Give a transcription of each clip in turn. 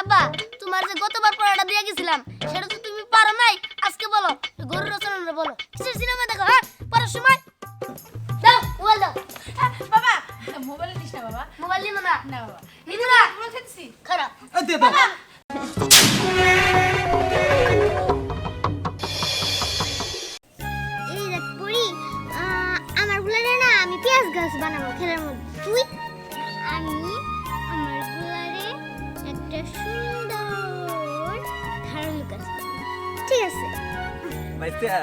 আব্বা তোমার যে গতবার পড়াটা দিয়ে গেছিলাম সেটা তো তুমি পারো নাই। আজকে বলো গরুর রচনা বলো। কিসের সিনেমা দেখো হ্যাঁ? পড়ার সময়? দাও মোবাইল দাও। বাবা মোবাইল দিস না বাবা। মোবাইল না? না বাবা। দিও না? পুরো খেতেছি খারাপ। দে দাও এই দেখ পড়ি আমার গুলারে না আমি পেঁয়াজ গাছ বানাবো খেলার মধ্যে। তুই? ভাইস্তা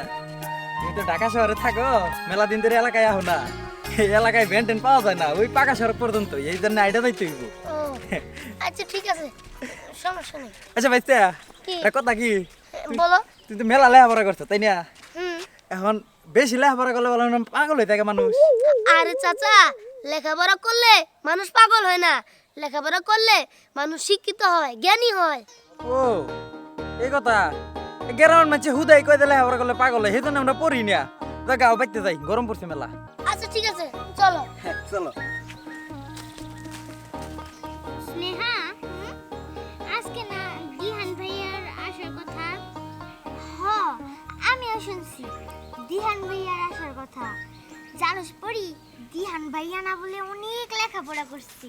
তুমি তো ঢাকা শহরে থাকো মেলা দিন ধরে এলাকায় আহো না। এই এলাকায় ভ্যান পাওয়া যায় না ওই পাকা সড়ক পর্যন্ত এই জন্য আইডা যাইতে হইব। আচ্ছা ঠিক আছে। সমস্যা নেই। আচ্ছা ভাইস্তা? কথা কি? বলো। তুই তো মেলা লেখাপড়া করছ তাই না? এখন বেশি লেখাপড়া করলে বলে পাগল হয়ে থাকে মানুষ। আরে চাচা লেখাপড়া করলে মানুষ পাগল হয় না। লেখাপড়া করলে মানুষ শিক্ষিত হয় জ্ঞানী হয়। ও এই কথা। গ্রাউন্ড মাঝে হুদাই কই দিলে লেখাপড়া করলে পাগল হয় সেই জন্য আমরা পড়ি না। তা গাও বাইতে যাই গরম পড়ছে মেলা। আচ্ছা ঠিক আছে চলো। চলো। স্নেহা আজকে না দিহান ভাইয়ার আসার কথা। হ আমিও শুনছি। দিহান ভাইয়ার আসার কথা। জানোস পড়ি দিহান ভাইয়া না বলে অনেক লেখাপড়া করছি।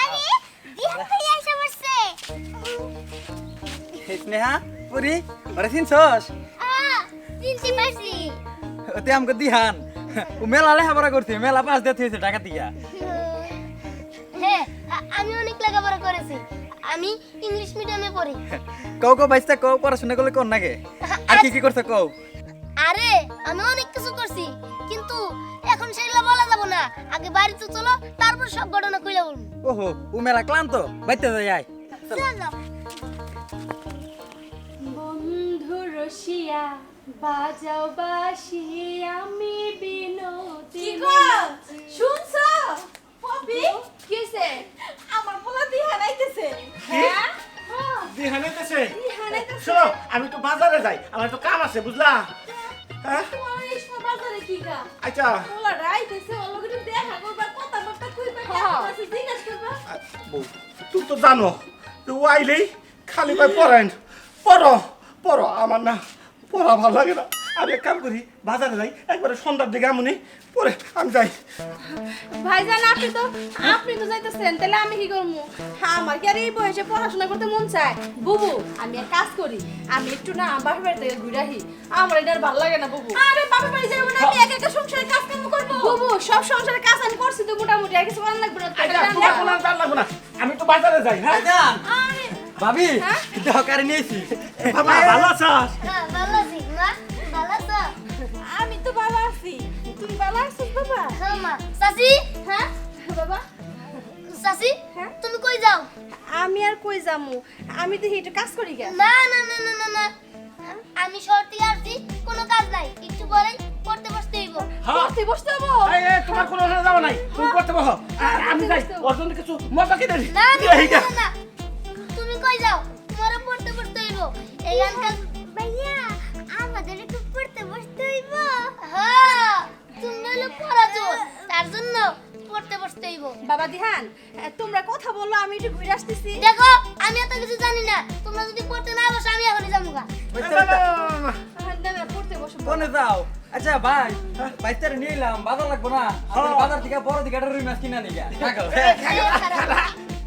আরে দিহান ভাইয়া এসে পড়ছে। স্নেহা পুরি ওরে চিনছস? চিনতে পারছি ওতে আমাকে দিহান। ও মেলা লেখাপড়া করছে মেলা পাস দিয়ে থইছে ঢাকা দিয়া। হ্যাঁ আমি অনেক লেখাপড়া করেছি। আমি ইংলিশ মিডিয়ামে পড়ি। কও কও বাইসটা কও পড়াশোনা করলে কোন নাগে আর কি কি করছে কও? আরে আমি অনেক কিছু করছি কিন্তু এখন সেগুলো বলা যাব না। আগে বাড়িতে চলো তারপর সব ঘটনা খুলে বলব। ওহো ও মেলা ক্লান্ত। বাইতে যাই আয়। চলো। রসিয়া বাজাও বাসি আমি গো? শুনছো? পপি? কিসে আমার পোলা দিহা নাইতেছে। হ্যাঁ? দিহা নাইতেছে? শোনো আমি তো বাজারে যাই আমার তো কাম আছে বুঝলা? হ্যাঁ? বাজারে কি গা? আচ্ছা। পোলা রাইতেছে ওর লগে দেখা করবা কথা কইবা কেমন আছে জিজ্ঞাসা করবা। বউ তুই তো জানো তো আইলেই খালি পাই পড়েন পড়ো। পড়ো আমার না পড়া ভালো লাগে না। আমি এক কাম করি বাজারে যাই একবারে সন্ধ্যার দিকে আমনি পরে আমি যাই। ভাইজান আপনি তো আপনি তো যাইতেছেন তাহলে আমি কি করব? আমার কি আর এই বয়সে পড়াশোনা করতে মন চায়? বুবু আমি এক কাজ করি আমি একটু না বাপের বাড়ি থেকে ঘুরে আসি আমার এটা আর ভালো লাগে না বুবু। আরে বাপের বাড়ি যাব না আমি একা একা সংসারের কাজ কাম করব। বুবু সব সংসারের কাজ আমি করছি তো মোটামুটি আর কিছু ভালো লাগবে না তো। আচ্ছা লাগবে না। আমি তো বাজারে যাই হ্যাঁ? ভাবি দহকারে নিয়েছি। বাবা ভালো আছাস? হ্যাঁ ভালো আছি মা ভালো আছো? আমি তো ভালো আছি। তুমি ভালো আছিস বাবা? হ্যাঁ মা। চাচি হ্যাঁ? বাবা? চাচি হ্যাঁ? তুমি কই যাও? আমি আর কই যামু? আমি তো এটা কাজ করি গা। না না না না না না। আমি শহর থেকে আসছি কোনো কাজ নাই। একটু পরেই পড়তে বসতে হইব। হ্যাঁ। পড়তে বসতে হব? এই, এই, তোমার কোনো যাওয়া নাই? তুমি করতে বসো। আর আমি যাই। ওর জন্য কিছু মজা কিনে দিই। না না না, থেকে বড় দিকে একটা রুই মাছ কিনা নিয়ে থাকো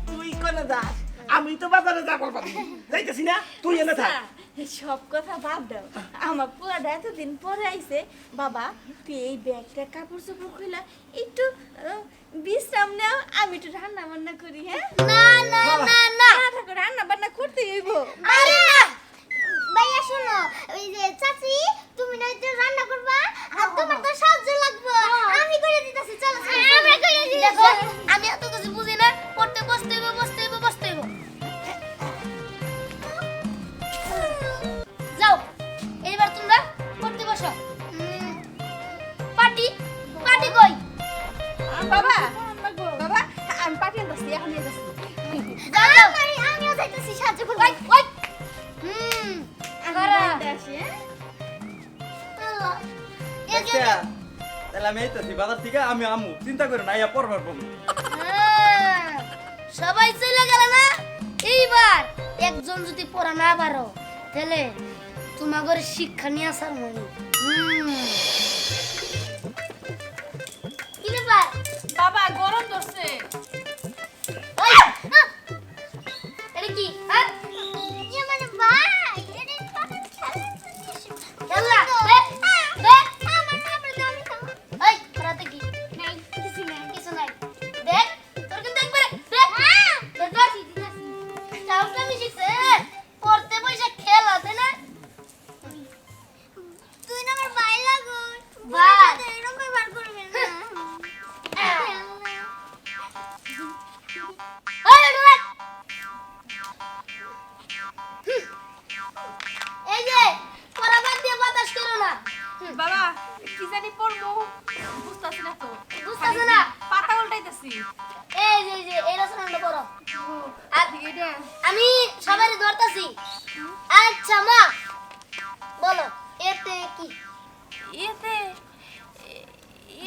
তুই কোনে যাস? আমি তো বাজারে যাব পারি। যাইতেছি না? তুই এনে থাক। সব কথা বাদ দাও। আমার পুরাটা এতদিন পরে আইছে। বাবা তুই এই ব্যাগটা কাপড় চোপড় খুলে একটু বিশ্রাম নাও। আমি একটু রান্না বান্না করি হ্যাঁ? না না না না। না থাকো রান্না বান্না করতে হইব। আরে ভাইয়া শোনো ওই যে চাচি তুমি না রান্না করবা যে আচ্ছা, তাহলে আমি এইতেছি বাজার থেকে আমি আমু। চিন্তা করে না ইয়া পড়বার পাবো হ্যাঁ, সবাই চলে গেল না? এইবার একজন যদি পড়া না পারো তাহলে তোমাগর শিক্ষা নিয়ে আসার মনে। কি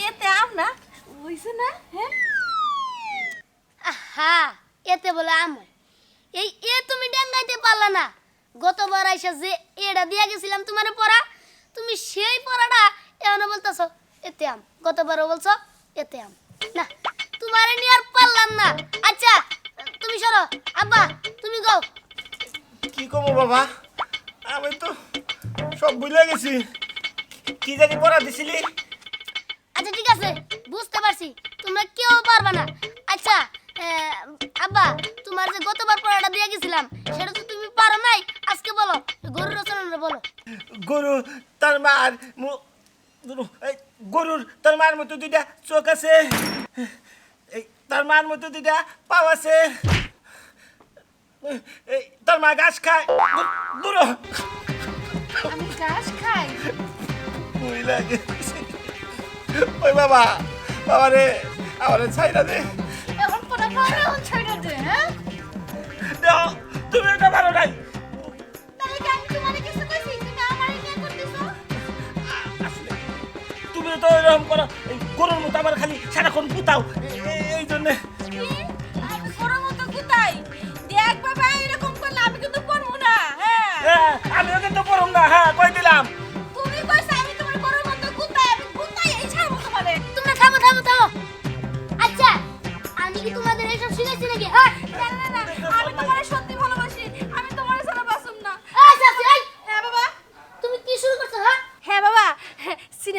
এতে আম না? হইছে না? হ্যাঁ? আহা এতে বলে আম এই এ তুমি ডাঙ্গাইতে পারলা না। গতবার আইসা যে এডা দিয়া গেছিলাম তোমার পড়া তুমি সেই পড়াটা এমন বলতেছো এতে আম। গতবারও বলছো এতে আম। না তোমার নিয়ে আর পারলাম না। আচ্ছা তুমি সরো। আব্বা তুমি গাও কি কমো বাবা? আমি তো সব ভুলে গেছি। কি জানি পড়া দিছিলি? আছে? বুঝতে পারছি। তোমরা কেউ পারবে না। আচ্ছা আব্বা তোমার যে গতবার পড়াটা দিয়ে গেছিলাম সেটা তো তুমি পারো নাই? আজকে বলো গরুর রচনা বলো। গরু তার মার গরু- গরুর তার মার মতো দুইটা চোখ আছে। তার মার মতো দুইটা পাও আছে। তার মা ঘাস খায়। দূর- আমি ঘাস খাই। লাগে ওই বাবা বাবা রে আমারে ছাইরা দে। এখন পড়া পারো ছাইড়া দে হ্যাঁ? দেও তুমি এটা ভালো নাই। তাহলে কি আমি তোমারে কিছু কইছি? তুমি তো এরকম করো। এই গরুর মতো আমার খালি সারাক্ষণ পুতাও। এই- এই- এই জন্যে। আমি বড় মতো গুতাই দেখ বাবা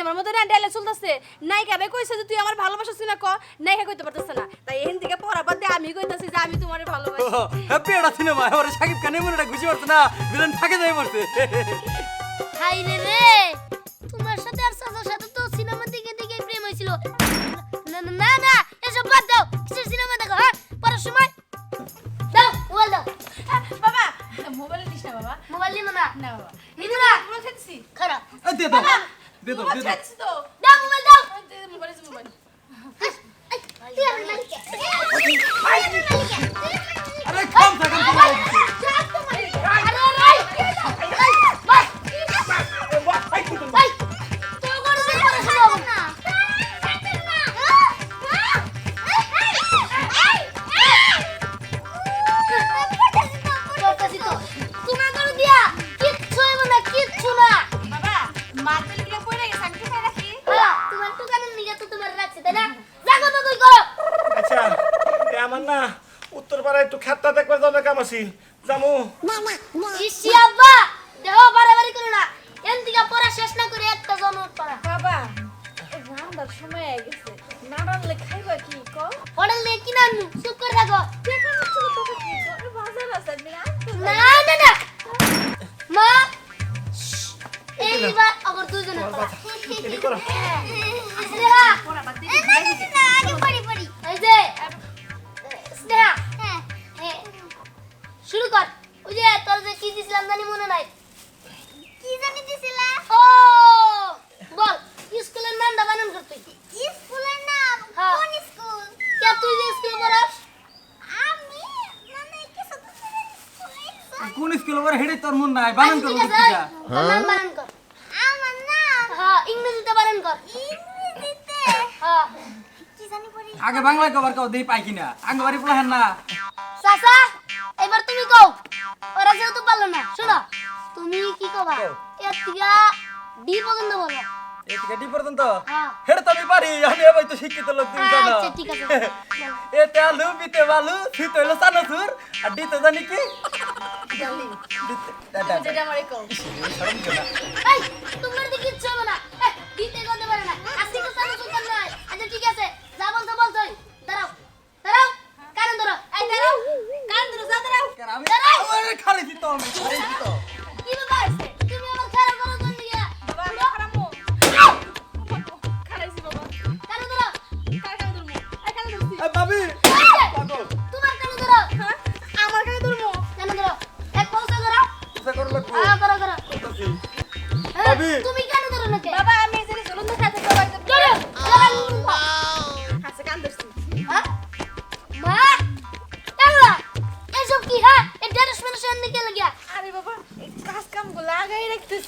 সিনেমার মধ্যে না ডায়লগ চলতেছে। নায়িকা বে কইছে যে তুই আমার ভালোবাসা সিনা ক নায়িকা কইতে পারতেছে না। তাই এখান থেকে পড়া বাদ দিয়ে আমি কইতাছি যে আমি তোমারে ভালোবাসি। হ্যাপি এটা সিনেমা এবারে সাকিব খান এমন একটা ঘুষি পড়ছে না বিলেন ফাঁকে যাই পড়ছে হাই রে রে তোমার সাথে আর সাজার সাথে তো সিনেমা দিকে দিকে প্রেম হয়েছিল। না না না না এসব বাদ দাও কিসের সিনেমা দেখো হ্যাঁ পড়ার সময়? দাও মোবাইল দাও। বাবা মোবাইল দিস না বাবা। মোবাইল নিবো না। না বাবা। নিবো না। পুরো খারাপ। দে দাও। দে দাও দে দাও দাও মোবাইল দাও মোবাইল মোবাইল আছিল জামু ইসি আব্বা দেহ বাড়াবাড়ি করো না এন থেকে পড়া শেষ না করে একটা জন্ম পড়া বাবা রান্নার সময় হয়ে গেছে না রান্নলে খাইবা কি কো পড়ার লে কি না চুপ করে থাকো পরে হেডে তোর মন নাই বানান আচ্ছা, কিটা তোর নাম বানান কর। আমার নাম? হ্যাঁ ইংরেজিতে বানান কর। ইংরেজিতে? হ্যাঁ। কি জানি পড়ি আগে বাংলায় কবার কাও দেই পাই কিনা। আগে বাড়ি পড়াহেন না। চাচা এবার তুমি কও। ওরা যেহেতু পারল না শোনো। তুমি কি কবা। এর থেকে ডি পর্যন্ত বলো। থেকে ডি পর্যন্ত? হ্যাঁ। হেরে তো আমি পারি আমি এবার তো শিক্ষিত লোক তুমি জানো। আচ্ছা ঠিক আছে। বলো। এতে আলু বিতে বালু থিতে হইল চানাচুর আর ডিতে জানি কি? ডিতে- দা- দা- যেটা আমারে কও শরম কেন? এই তোমার দিকে কিচ্ছু হবে না দিতে করতে পারে না আজকে তো সারা সুলতান নয় আচ্ছা ঠিক আছে যা বলছো বলছোই দাঁড়াও। দাঁড়াও কারণ ধরো এই দাঁড়াও। কারণ ধরো যা দাঁড়াও। আমি খালি দিত আমি খালি দিত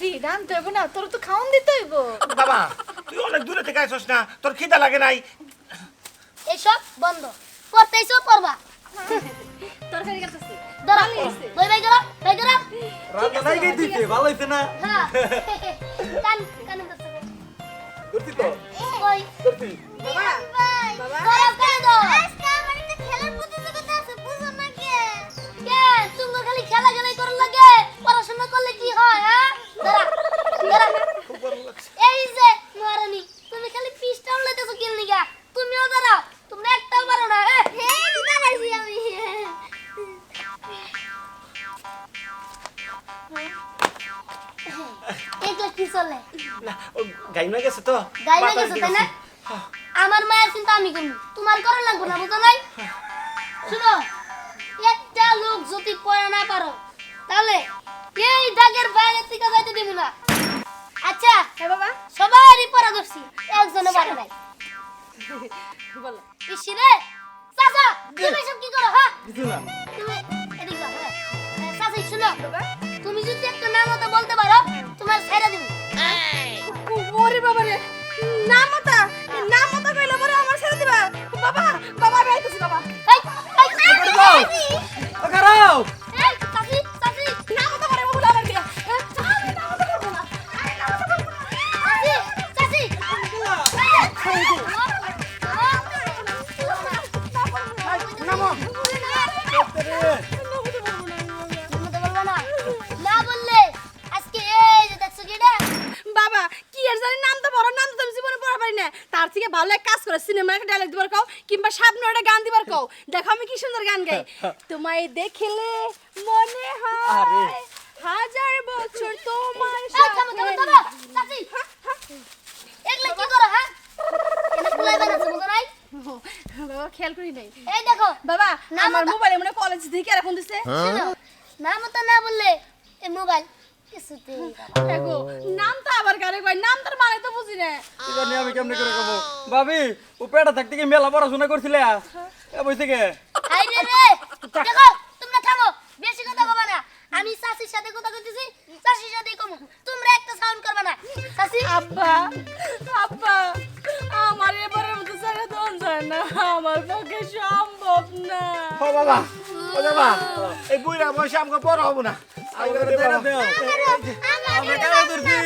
রাখতেছি রানতে হইব না তোর তো খাওন দিতে হইব। বাবা তুই অনেক দূরে থেকে আসছ না তোর খিদা লাগে নাই। এসব বন্ধ পড়তেইছো পড়বা। তরকারি কাটতেছি। ধরো বই বাই করো বাই করো রান্না নাই গই দিতে ভালো হইছে না? হ্যাঁ। কান কান ধরছো করছি তো? কই করছি বাবা বাবা। এইটা কি চলে? না ও গাইমা গেছে তো। গাইমা গেছে, তাই না? আমার মায়ের চিন্তা আমি করব। তোমার করা লাগবে না বুঝো নাই? শুনো একটা লোক যদি পড়া না পারো তাহলে এই দাগের বাইরে থেকে যাইতে দিব না। আচ্ছা হ্যাঁ বাবা। সবারই পড়া ধরছি একজনে পারে নাই। বলো। পিসি রে চাচা তুমি সব কি করো হ্যাঁ? তুমি এদিকে যাও হ্যাঁ। চাচি শুনো। বাবা। তুমি যদি একটা নাম মতো বলতে পারো তোমার ছেড়ে দিব। ওরে বাবা রে নাম তোমায় দেখলে মনে আরে। হয় হাজার বছর তোমার চাচি। এগুলা কি করো হ্যাঁ? এনে কুলাই বানাচ্ছে বুঝো নাই? বাবা খেয়াল করি নাই। এই দেখো বাবা আমার মোবাইলে মনে কলেজ থেকে এরকম দিছে। নাম তো না বললে এই মোবাইল কিছুতেই পাবা নাম তো আবার কারে কয়? নাম তার মানে তো বুঝি না। কি আমি কেমনে করে কব? ভাবি ও পেটা থাকতে কি মেলা পড়াশোনা করছিলে? এ বইছে কে? আই রে রে দেখো তোমরা থামো বেশি কথা কবা না। আমি চাচির সাথে কথা কইতেছি চাচির সাথে কমু। তোমরা একটা সাউন্ড করবে না। চাচি আব্বা আব্বা আমার এবারের মতো ছেড়ে দন যায় না। আমার পক্ষে সম্ভব না। ও বাবা ও বাবা এই বুইরা বসে আমাকে বড় হব না। আমাকে দেও দেও কেন ধরছি